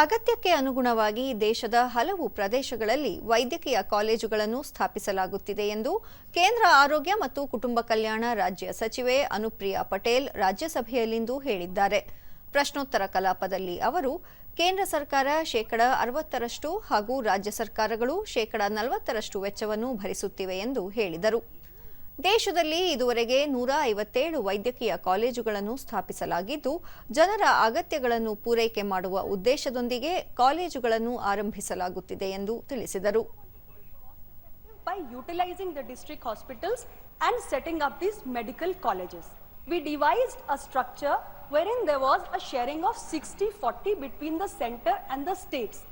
ಅಗತ್ಯಕ್ಕೆ ಅನುಗುಣವಾಗಿ ದೇಶದ ಹಲವು ಪ್ರದೇಶಗಳಲ್ಲಿ ವೈದ್ಯಕೀಯ ಕಾಲೇಜುಗಳನ್ನು ಸ್ಥಾಪಿಸಲಾಗುತ್ತಿದೆ ಎಂದು ಕೇಂದ್ರ ಆರೋಗ್ಯ ಮತ್ತು ಕುಟುಂಬ ಕಲ್ಯಾಣ ರಾಜ್ಯ ಸಚಿವೆ ಅನುಪ್ರಿಯಾ ಪಟೇಲ್ ರಾಜ್ಯಸಭೆಯಲ್ಲಿಂದು ಹೇಳಿದ್ದಾರೆ. ಪ್ರಶ್ನೋತ್ತರ ಕಲಾಪದಲ್ಲಿ ಅವರು ಕೇಂದ್ರ ಸರ್ಕಾರ ಶೇಕಡ ಅರವತ್ತರಷ್ಟು ಹಾಗೂ ರಾಜ್ಯ ಸರ್ಕಾರಗಳು ಶೇಕಡ ನಲವತ್ತರಷ್ಟು ವೆಚ್ಚವನ್ನು ಭರಿಸುತ್ತಿವೆ ಎಂದು ಹೇಳಿದರು. ದೇಶದಲ್ಲಿ ಇದುವರೆಗೆ ನೂರ ಐವತ್ತೇಳು ವೈದ್ಯಕೀಯ ಕಾಲೇಜುಗಳನ್ನು ಸ್ಥಾಪಿಸಲಾಗಿದ್ದು, ಜನರ ಅಗತ್ಯಗಳನ್ನು ಪೂರೈಕೆ ಮಾಡುವ ಉದ್ದೇಶದೊಂದಿಗೆ ಕಾಲೇಜುಗಳನ್ನು ಆರಂಭಿಸಲಾಗುತ್ತಿದೆ ಎಂದು ತಿಳಿಸಿದರು. By utilising the hospitals and of medical colleges we devised a structure was a sharing of sixty between the centre and the states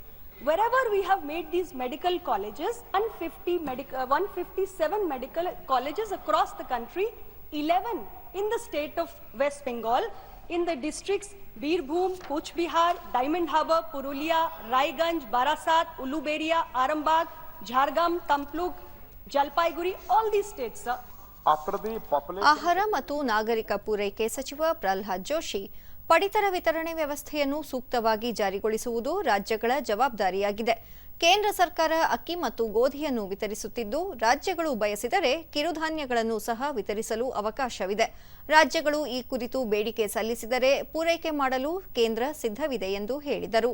Wherever we have made these medical colleges, 150 medic- uh, 157 medical colleges across the country, 11 in the state of West Bengal, in the districts Birbhum, Kuch Bihar, Diamond Harbour, Purulia, Raiganj, Barasat, Uluberia, Arambagh, Jhargam, Tampluk, Jalpaiguri, all these states, sir. after the population ಆಹಾರ ಮತ್ತು ನಾಗರಿಕ ಪೂರೈಕೆ ಸಚಿವ ಪ್ರಹ್ಲಾದ್ ಜೋಶಿ ಪಡಿತರ ವಿತರಣೆ ವ್ಯವಸ್ಥೆಯನ್ನು ಸೂಕ್ತವಾಗಿ ಜಾರಿಗೊಳಿಸುವುದು ರಾಜ್ಯಗಳ ಜವಾಬ್ದಾರಿಯಾಗಿದೆ. ಕೇಂದ್ರ ಸರ್ಕಾರ ಅಕ್ಕಿ ಮತ್ತು ಗೋಧಿಯನ್ನು ವಿತರಿಸುತ್ತಿದ್ದು, ರಾಜ್ಯಗಳು ಬಯಸಿದರೆ ಕಿರುಧಾನ್ಯಗಳನ್ನು ಸಹ ವಿತರಿಸಲು ಅವಕಾಶವಿದೆ. ರಾಜ್ಯಗಳು ಈ ಕುರಿತು ಬೇಡಿಕೆ ಸಲ್ಲಿಸಿದರೆ ಪೂರೈಕೆ ಮಾಡಲು ಕೇಂದ್ರ ಸಿದ್ಧವಿದೆ ಎಂದು ಹೇಳಿದರು.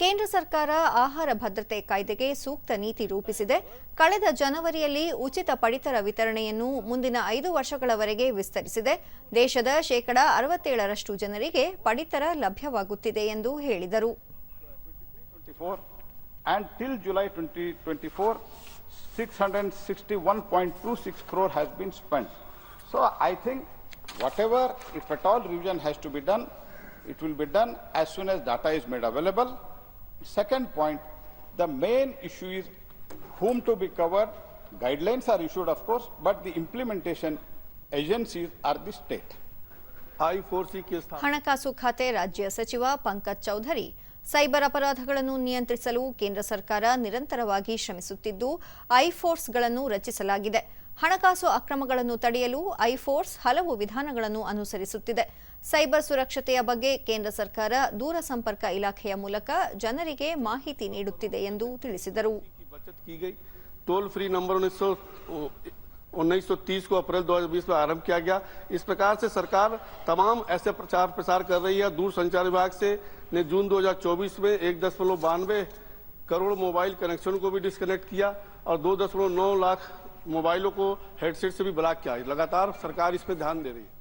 ಕೇಂದ್ರ ಸರ್ಕಾರ ಆಹಾರ ಭದ್ರತೆ ಕಾಯ್ದೆಗೆ ಸೂಕ್ತ ನೀತಿ ರೂಪಿಸಿದೆ. ಕಳೆದ ಜನವರಿಯಲ್ಲಿ ಉಚಿತ ಪಡಿತರ ವಿತರಣೆಯನ್ನು ಮುಂದಿನ ಐದು ವರ್ಷಗಳವರೆಗೆ ವಿಸ್ತರಿಸಿದೆ. ದೇಶದ ಶೇಕಡ 67ರಷ್ಟು ಜನರಿಗೆ ಪಡಿತರ ಲಭ್ಯವಾಗುತ್ತಿದೆ ಎಂದು ಹೇಳಿದರು. Till July been I it has to be done it will be done as soon as data is made available Second point, the main issue is whom to be covered. Guidelines are issued, of course, but the implementation agencies are the state. ಹಣಕಾಸು ಖಾತೆ ರಾಜ್ಯ ಸಚಿವ Pankaj Chaudhary cyber ಅಪರಾಧಗಳನ್ನು ನಿಯಂತ್ರಿಸಲು ಕೇಂದ್ರ ಸರ್ಕಾರ ನಿರಂತರವಾಗಿ ಶ್ರಮಿಸುತ್ತಿದ್ದು ಐಫೋರ್ಸ್ಗಳನ್ನು ರಚಿಸಲಾಗಿದೆ ಹಣಕಾಸು ಅಕ್ರಮಗಳನ್ನು ತಡೆಯಲು ಐಫೋರ್ಸ್ ಹಲವು ವಿಧಾನಗಳನ್ನು ಅನುಸರಿಸುತ್ತಿದೆ ಸೈಬರ್ ಸುರಕ್ಷತೆಯ ಬಗ್ಗೆ ಕೇಂದ್ರ ಸರ್ಕಾರ ದೂರ ಸಂಪರ್ಕ ಇಲಾಖೆಯ ಮೂಲಕ ಜನರಿಗೆ ಮಾಹಿತಿ ನೀಡುತ್ತಿದೆ ಎಂದು ತಿಳಿಸಿದರು की बचत की गई टोल फ्री नंबर उन्नीस सौ उन्नीस सौ तीस को अप्रैल 2020 में आरंभ किया गया इस प्रकार से सरकार तमाम ऐसे प्रचार प्रसार कर रही है दूर संचार विभाग से ने जून 2024 में एक दशमलव बानवे करोड़ मोबाइल कनेक्शन को भी डिस्कनेक्ट किया और दो दशमलव नौ लाख मोबाइलों को हेडसेट से भी ब्लॉक किया लगातार सरकार इस पर ध्यान दे रही है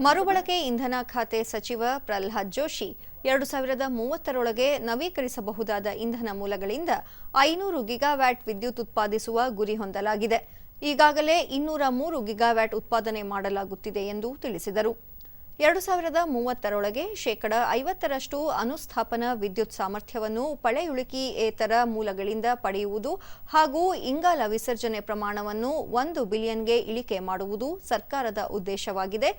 ಮರುಬಳಕೆ ಇಂಧನ ಖಾತೆ ಸಚಿವ ಪ್ರಹ್ಲಾದ್ ಜೋಶಿ ಎರಡು ಸಾವಿರದ ಮೂವತ್ತರೊಳಗೆ ನವೀಕರಿಸಬಹುದಾದ ಇಂಧನ ಮೂಲಗಳಿಂದ ಐನೂರು ಗಿಗಾವ್ಯಾಟ್ ವಿದ್ಯುತ್ ಉತ್ಪಾದಿಸುವ ಗುರಿ ಹೊಂದಲಾಗಿದೆ. ಈಗಾಗಲೇ ಇನ್ನೂರ ಮೂರು ಗಿಗಾವ್ಯಾಟ್ ಉತ್ಪಾದನೆ ಮಾಡಲಾಗುತ್ತಿದೆ ಎಂದು ತಿಳಿಸಿದರು. ಎರಡು ಸಾವಿರದ ಮೂವತ್ತರೊಳಗೆ ಶೇಕಡ ಐವತ್ತರಷ್ಟು ಅನುಸ್ಥಾಪನ ವಿದ್ಯುತ್ ಸಾಮರ್ಥ್ಯವನ್ನು ಪಳೆಯುಳಿಕೆಯೇತರ ಮೂಲಗಳಿಂದ ಪಡೆಯುವುದು ಹಾಗೂ ಇಂಗಾಲ ವಿಸರ್ಜನೆ ಪ್ರಮಾಣವನ್ನು ಒಂದು ಬಿಲಿಯನ್ಗೆ ಇಳಿಕೆ ಮಾಡುವುದು ಸರ್ಕಾರದ ಉದ್ದೇಶವಾಗಿದೆ.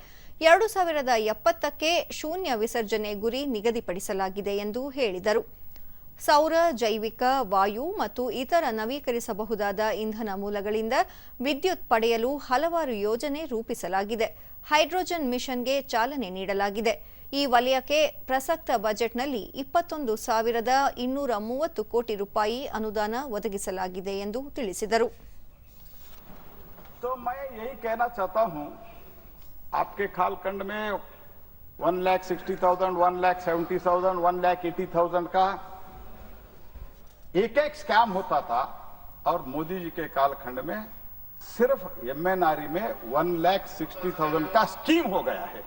ಎರಡು ಸಾವಿರದ ಎಪ್ಪತ್ತಕ್ಕೆ ಶೂನ್ಯ ವಿಸರ್ಜನೆ ಗುರಿ ನಿಗದಿಪಡಿಸಲಾಗಿದೆ ಎಂದು ಹೇಳಿದರು. ಸೌರ, ಜೈವಿಕ, ವಾಯು ಮತ್ತು ಇತರ ನವೀಕರಿಸಬಹುದಾದ ಇಂಧನ ಮೂಲಗಳಿಂದ ವಿದ್ಯುತ್ ಪಡೆಯಲು ಹಲವಾರು ಯೋಜನೆ ರೂಪಿಸಲಾಗಿದೆ. ಹೈಡ್ರೋಜನ್ ಮಿಷನ್ಗೆ ಚಾಲನೆ ನೀಡಲಾಗಿದೆ ಈ ವಲಯಕ್ಕೆ ಪ್ರಸಕ್ತ ಬಜೆಟ್ನಲ್ಲಿ ಇಪ್ಪತ್ತೊಂದು ಸಾವಿರದ ಇನ್ನೂರ ಮೂವತ್ತು ಕೋಟಿ ರೂಪಾಯಿ ಅನುದಾನ ಒದಗಿಸಲಾಗಿದೆ ಎಂದು ತಿಳಿಸಿದರು तो मैं यही कहना चाहता हूं आपके खालखंड में one lakh sixty thousand one lakh seventy thousand one lakh eighty thousand का एक एक स्कैम होता था और मोदी जी के कालखंड में सिर्फ़ एमएनआरई में वन लैख सिक्सटी थाउज़ेंड का स्कीम हो गया है।